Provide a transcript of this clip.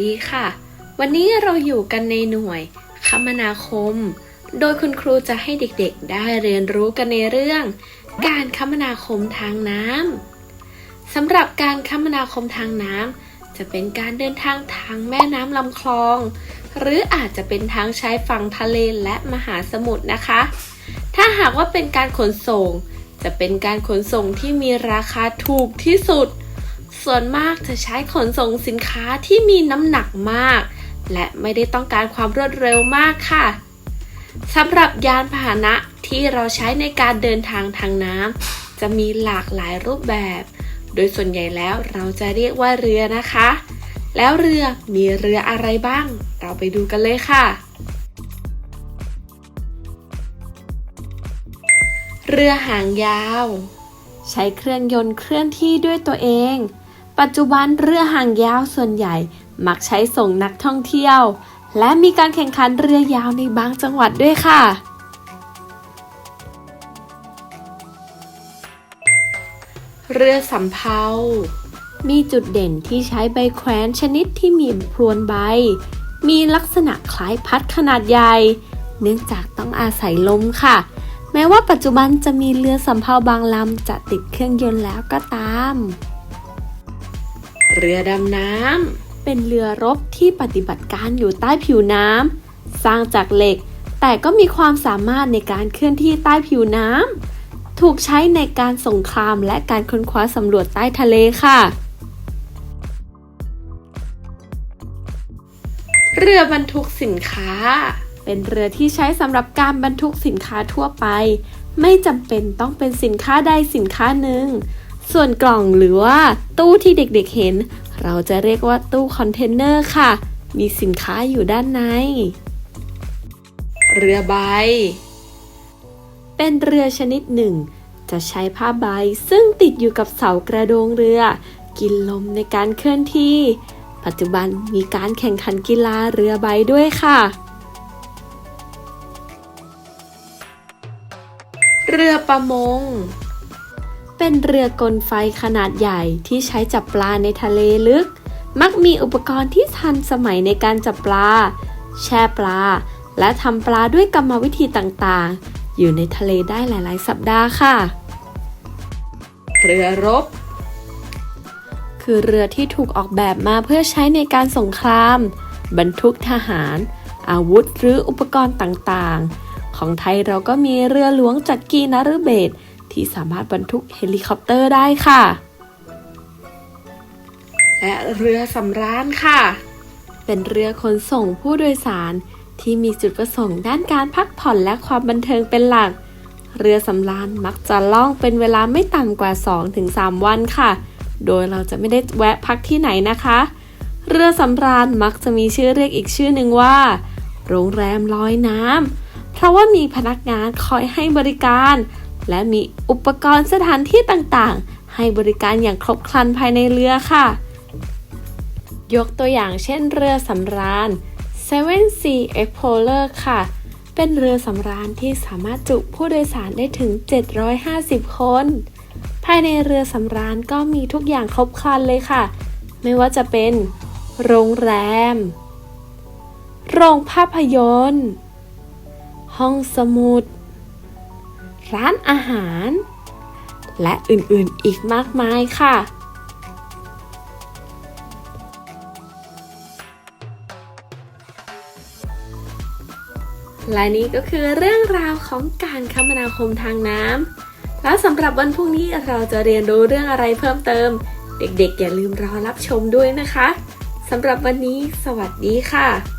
ดีค่ะ วันนี้เราอยู่กันในหน่วยคมนาคม โดยคุณครูจะให้เด็กๆ ได้เรียนรู้กันในเรื่อง การคมนาคมทางน้ำสำหรับการคมนาคมทางน้ำจะเป็นการเดินทางทางแม่น้ำลำคลอง หรืออาจจะเป็นทางใช้ฝั่งทะเลและมหาสมุทรนะคะ ถ้าหากว่าเป็นการขนส่ง จะเป็นการขนส่งที่มีราคาถูกที่สุด ส่วนมากจะใช้ขนส่งสินค้าที่มีน้ำหนักมาก และไม่ได้ต้องการความรวดเร็วมากค่ะสำหรับยานพาหนะที่เราใช้ในการเดินทางทางน้ำจะมีหลากหลายรูปแบบ โดยส่วนใหญ่แล้วเราจะเรียกว่าเรือนะคะ แล้วเรือมีเรืออะไรบ้าง เราไปดูกันเลยค่ะ เรือหางยาว ใช้เครื่องยนต์เคลื่อนที่ด้วยตัวเอง ปัจจุบันเรือหางยาวส่วนใหญ่มักใช้ส่งนักท่องเที่ยว และมีการแข่งขันเรือยาวในบางจังหวัดด้วยค่ะ เรือสำเภา มีจุดเด่นที่ใช้ใบแขวนชนิดที่มีพรวนใบ มีลักษณะคล้ายพัดขนาดใหญ่ เนื่องจากต้องอาศัยลมค่ะ แม้ว่าปัจจุบันจะมีเรือสำเภาบางลำจะติดเครื่องยนต์แล้วก็ตาม เรือดำน้ำเป็นเรือรบที่ปฏิบัติการอยู่ใต้ผิวน้ำสร้างจากเหล็ก แต่ก็มีความสามารถในการเคลื่อนที่ใต้ผิวน้ำถูกใช้ในการสงครามและการค้นคว้าสำรวจใต้ทะเลค่ะ เรือบรรทุกสินค้า เป็นเรือที่ใช้สำหรับการบรรทุกสินค้าทั่วไป ไม่จำเป็นต้องเป็นสินค้าใดสินค้าหนึ่ง ส่วนกล่องหรือว่าตู้ที่เด็กๆเห็น เราจะเรียกว่าตู้คอนเทนเนอร์ค่ะ มีสินค้าอยู่ด้านใน เรือใบ เป็นเรือชนิดหนึ่ง จะใช้ผ้าใบซึ่งติดอยู่กับเสากระโดงเรือ กินลมในการเคลื่อนที่ ปัจจุบันมีการแข่งขันกีฬาเรือใบด้วยค่ะ เรือประมง เป็นเรือกลไฟขนาดใหญ่ที่ใช้จับปลาในทะเลลึก มักมีอุปกรณ์ที่ทันสมัยในการจับปลา แช่ปลา และทำปลาด้วยกรรมวิธีต่างๆ อยู่ในทะเลได้หลาย ๆ สัปดาห์ค่ะ เรือรบ คือเรือที่ถูกออกแบบมาเพื่อใช้ในการสงคราม บรรทุกทหาร อาวุธหรืออุปกรณ์ต่างๆ ของไทยเราก็มีเรือหลวงจักรีนฤเบศร ที่สามารถบรรทุกเฮลิคอปเตอร์ได้ค่ะ และเรือสำราญค่ะ เป็นเรือขนส่งผู้โดยสารที่มีจุดประสงค์ด้านการพักผ่อนและความบันเทิงเป็นหลัก เรือสำราญมักจะล่องเป็นเวลาไม่ต่ำกว่า 2-3 วันค่ะ โดยเราจะไม่ได้แวะพักที่ไหนนะคะ เรือสำราญมักจะมีชื่อเรียกอีกชื่อหนึ่งว่า โรงแรมลอยน้ำเพราะว่ามีพนักงานคอยให้บริการ และมีอุปกรณ์สถานที่ต่างๆ ให้บริการอย่างครบครันภายในเรือค่ะ ยกตัวอย่างเช่นเรือสำราญ Seven Sea Explorer ค่ะ เป็นเรือสำราญที่สามารถจุผู้โดยสารได้ถึง 750 คน ภายในเรือสำราญก็มีทุกอย่างครบครันเลยค่ะ ไม่ว่าจะเป็น โรงแรม โรงภาพยนตร์ ห้องสมุด ร้านอาหาร และอื่นๆอีกมากมายค่ะและนี่ก็คือเรื่องราวของการคมนาคมทางน้ำ แล้วสำหรับวันพรุ่งนี้เราจะเรียนรู้เรื่องอะไรเพิ่มเติม เด็กๆ อย่าลืมรอรับชมด้วยนะคะ สำหรับวันนี้ สวัสดีค่ะ